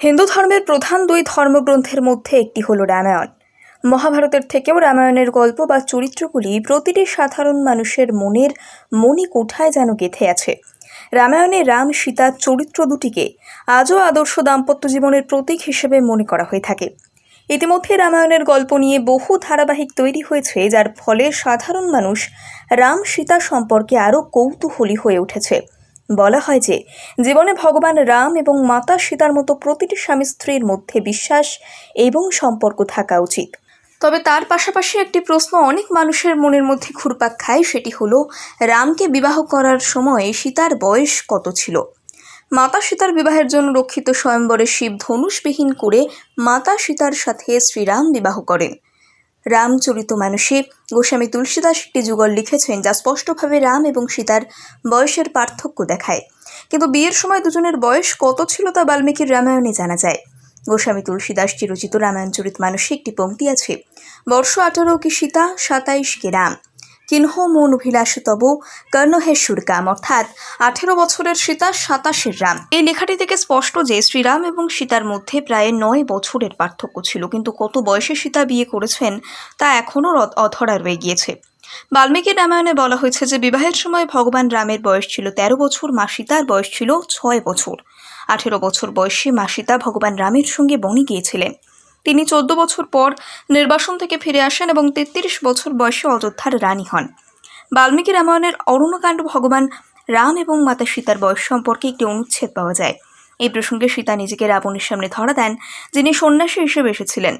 হিন্দু ধর্মের প্রধান দুই ধর্মগ্রন্থের মধ্যে একটি হল রামায়ণ। মহাভারতের থেকেও রামায়ণের গল্প বা চরিত্রগুলি প্রতিটি সাধারণ মানুষের মনের মনি কোঠায় যেন গেঁথে আছে। রামায়ণে রাম সীতার চরিত্র দুটিকে আজও আদর্শ দাম্পত্য জীবনের প্রতীক হিসেবে মনে করা হয়ে থাকে। ইতিমধ্যে রামায়ণের গল্প নিয়ে বহু ধারাবাহিক তৈরি হয়েছে, যার ফলে সাধারণ মানুষ রাম, সীতা সম্পর্কে আরও কৌতূহলী হয়ে উঠেছে। বলা হয় যে, জীবনে ভগবান রাম এবং মাতা সীতার মতো প্রতিটি স্বামী স্ত্রীর মধ্যে বিশ্বাস এবং সম্পর্ক থাকা উচিত। তবে তার পাশাপাশি একটি প্রশ্ন অনেক মানুষের মনের মধ্যে ঘুরপাক খায়, সেটি হলো, রামকে বিবাহ করার সময় সীতার বয়স কত ছিল? মাতা সীতার বিবাহের জন্য রক্ষিত স্বয়ম্বরে শিব ধনুষবিহীন করে মাতা সীতার সাথে শ্রীরাম বিবাহ করেন। রামচরিত মানুষে। গোস্বামী তুলসীদাস একটি যুগল লিখেছেন যা স্পষ্টভাবে রাম এবং সীতার বয়সের পার্থক্য দেখায়। কিন্তু বিয়ের সময় দুজনের বয়স কত ছিল তা বাল্মীকির রামায়ণে জানা যায়। গোস্বামী তুলসীদাস রচিত রামায়ণচরিত মানুষে একটি পঙ্ক্তি আছে। বর্ষ আঠারো কি সীতা, সাতাইশ কে রাম। কিনহ মন তব কর্ণহেশ্বর কাম, অর্থাৎ আঠেরো বছরের সীতা সাতাশের রাম। এই লেখাটি থেকে স্পষ্ট যে শ্রীরাম এবং সীতার মধ্যে প্রায় নয় বছরের পার্থক্য ছিল, কিন্তু কত বয়সে সীতা বিয়ে করেছেন তা এখনও অধরা রয়ে গিয়েছে। বাল্মীকি রামায়ণে বলা হয়েছে যে বিবাহের সময় ভগবান রামের বয়স ছিল তেরো বছর, মা সীতার বয়স ছিল ছয় বছর। আঠেরো বছর বয়সে মা সীতা ভগবান রামের সঙ্গে বনে গিয়েছিলেন। তিনি চোদ্দ বছর পর নির্বাসন থেকে ফিরে আসেন এবং তেত্রিশ বছর বয়সে অযোধ্যার রানী হন। বাল্মীকি রামায়ণের অরণ্যকাণ্ড ভগবান রাম এবং মাতা সীতার বয়স সম্পর্কে একটি অনুচ্ছেদ পাওয়া যায়। এই প্রসঙ্গে সীতা নিজেকে রাবণের সামনে ধরা দেন, যিনি সন্ন্যাসী হিসেবে এসেছিলেন।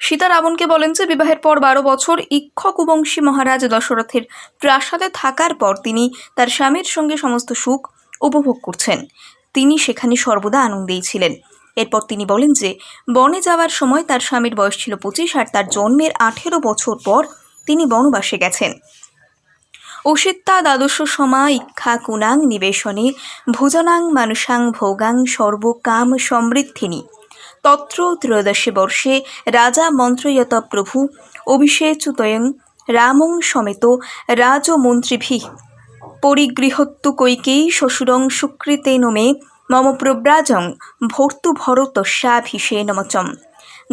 সীতা রাবণকে বলেন যে, বিবাহের পর বারো বছর ইক্ষকুবংশী মহারাজ দশরথের প্রাসাদে থাকার পর তিনি তার স্বামীর সঙ্গে সমস্ত সুখ উপভোগ করছেন। তিনি সেখানে সর্বদা আনন্দেই ছিলেন। এরপর তিনি বলেন যে, বনে যাওয়ার সময় তার স্বামীর বয়স ছিল পঁচিশ আর তার জন্মের আঠেরো বছর পর তিনি বনবাসে গেছেন। অসিত্তা দ্বাদশ সমা ইক্ষা কুনাং নিবেশনে ভোজনাং মানুষাং ভোগাং সর্বকাম সমৃদ্ধিনী। তত্র ত্রয়োদশে বর্ষে রাজা মন্ত্রয়ত প্রভু অভিষেচুতয়ং রামং সমেত রাজমন্ত্রীভি পরিগৃহত্তু কৈকেয়ী শ্বশুরং সুকৃতেন মে মম প্রব্রাজং ভর্তু ভরতস্যাভিষে নমচম।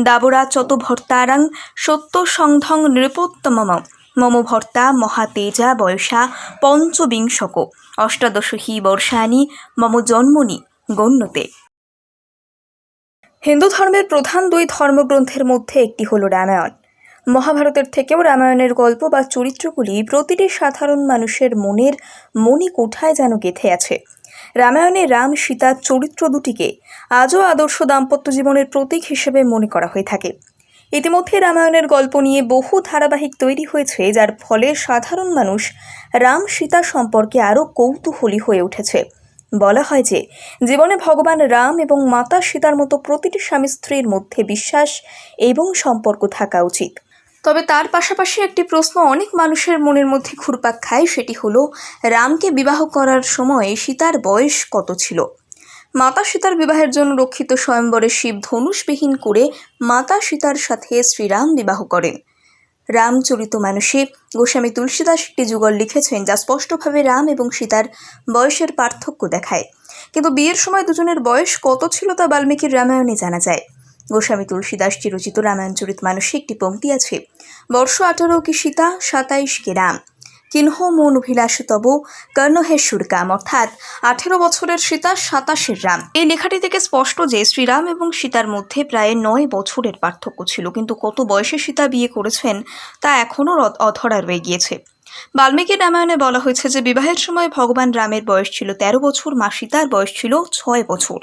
দাবরা চত ভর্তারাং সত্য সংধং নৃপোত্তমম। মম ভর্তা মহাতেজা বয়সা পঞ্চবিংশক। অষ্টাদশ হি বর্ষানি মম জন্মনি গণ্যতে। হিন্দু ধর্মের প্রধান দুই ধর্মগ্রন্থের মধ্যে একটি হল রামায়ণ। মহাভারতের থেকেও রামায়ণের গল্প বা চরিত্রগুলি প্রতিটি সাধারণ মানুষের মনের মনি কোঠায় যেন গেঁথে আছে। রামায়ণে রাম সীতার চরিত্র দুটিকে আজও আদর্শ দাম্পত্য জীবনের প্রতীক হিসেবে মনে করা হয়ে থাকে। ইতিমধ্যে রামায়ণের গল্প নিয়ে বহু ধারাবাহিক তৈরি হয়েছে, যার ফলে সাধারণ মানুষ রাম, সীতা সম্পর্কে আরও কৌতূহলী হয়ে উঠেছে। বলা হয় যে, জীবনে ভগবান রাম এবং মাতা সীতার মতো প্রতিটি স্বামী স্ত্রীর মধ্যে বিশ্বাস এবং সম্পর্ক থাকা উচিত। তবে তার পাশাপাশি একটি প্রশ্ন অনেক মানুষের মনের মধ্যে ঘুরপাক খায়, সেটি হলো, রামকে বিবাহ করার সময় সীতার বয়স কত ছিল? মাতা সীতার বিবাহের জন্য রক্ষিত স্বয়ম্বরে শিব ধনুষবিহীন করে মাতা সীতার সাথে শ্রীরাম বিবাহ করেন। রামচরিত মানুষে, গোস্বামী তুলসীদাস একটি যুগল লিখেছেন যা স্পষ্টভাবে রাম এবং সীতার বয়সের পার্থক্য দেখায়। কিন্তু বিয়ের সময় দুজনের বয়স কত ছিল তা বাল্মীকির রামায়ণে জানা যায়। গোস্বামী তুলসীদাসটি রচিত রামায়ণচরিত মানুষে একটি পংক্তি আছে। বর্ষ আঠারো কি সীতা, সাতাইশ কে রাম। কিনহ মন অভিলাষ তব কর্ণহেশ্বর কাম অর্থাৎ আঠেরো বছরের সীতা, সাতাশের রাম। এই লেখাটি থেকে স্পষ্ট যে শ্রীরাম এবং সীতার মধ্যে প্রায় নয় বছরের পার্থক্য ছিল, কিন্তু কত বয়সে সীতা বিয়ে করেছেন তা এখনও অধরা রয়ে গিয়েছে। বাল্মীকি রামায়ণে বলা হয়েছে যে, বিবাহের সময় ভগবান রামের বয়স ছিল তেরো বছর, মা সীতার বয়স ছিল ছয় বছর।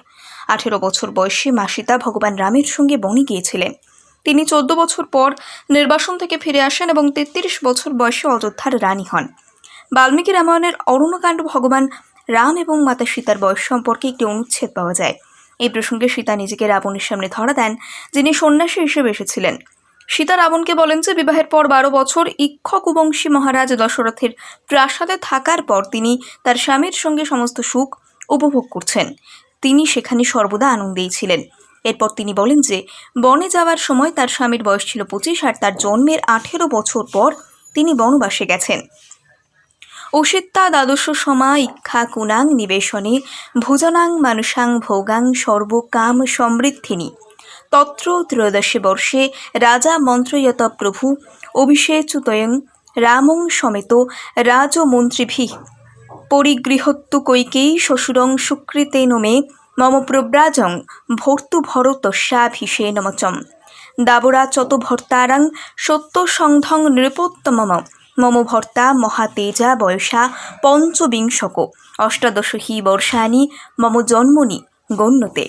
আঠেরো বছর বয়সী মা সীতা ভগবান রামের সঙ্গে বনে গিয়েছিলেন। তিনি চোদ্দ বছর পর নির্বাসন থেকে ফিরে আসেন এবং তেত্রিশ বছর বয়সে অযোধ্যার রানী হন। বাল্মীকি রামায়ণের অরণ্যকাণ্ড ভগবান রাম এবং মাতা সীতার বয়স সম্পর্কে একটি অনুচ্ছেদ পাওয়া যায়। এই প্রসঙ্গে সীতা নিজেকে রাবণের সামনে ধরা দেন, যিনি সন্ন্যাসী হিসেবে এসেছিলেন। সীতা রাবণকে বলেন যে বিবাহের পর বারো বছর ইক্ষকুবংশী মহারাজ দশরথের প্রাসাদে থাকার পর তিনি তার স্বামীর সঙ্গে সমস্ত সুখ উপভোগ করছেন। তিনি সেখানে সর্বদা আনন্দেই ছিলেন। এরপর তিনি বলেন যে, বনে যাওয়ার সময় তার স্বামীর বয়স ছিল পঁচিশ আর তার জন্মের আঠেরো বছর পর তিনি বনবাসে গেছেন। অসিত্তা দ্বাদশ সমা ইক্ষা কুনাং নিবেশনে ভুজনাং মানুষাং ভোগাং সর্বকাম সমৃদ্ধিনী। তত্র ত্রয়োদশে বর্ষে রাজা মন্ত্রয়ত প্রভু অভিষেচুতয়ং রামং সমেত রাজমন্ত্রীভিঃ পরিগৃহত্তু কৈকেয়ী শ্বশুরং সুকৃতে নোমে মম প্রব্রাজং ভর্তু ভর্তুভরতস্যাভিষে নমচম দাবরা চত ভর্তারাং সত্য সংধং নৃপোত্তমম। মম ভর্তা মহাতেজা বয়সা পঞ্চবিংশক। অষ্টাদশ হি বর্ষাণি মম জন্মনি গণ্যতে।